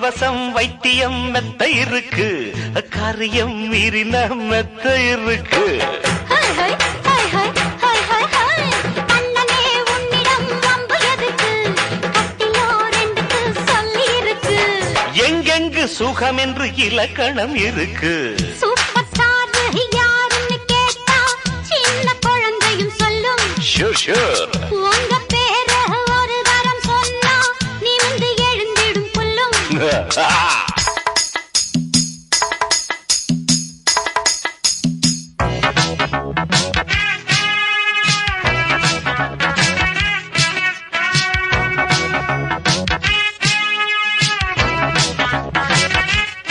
காரியம் மெத்த இருக்கு. காரியம் மீறின மெத்த இருக்கு. எங்கெங்கு சுகம் என்று இலக்கணம் இருக்கு. Super star Ha!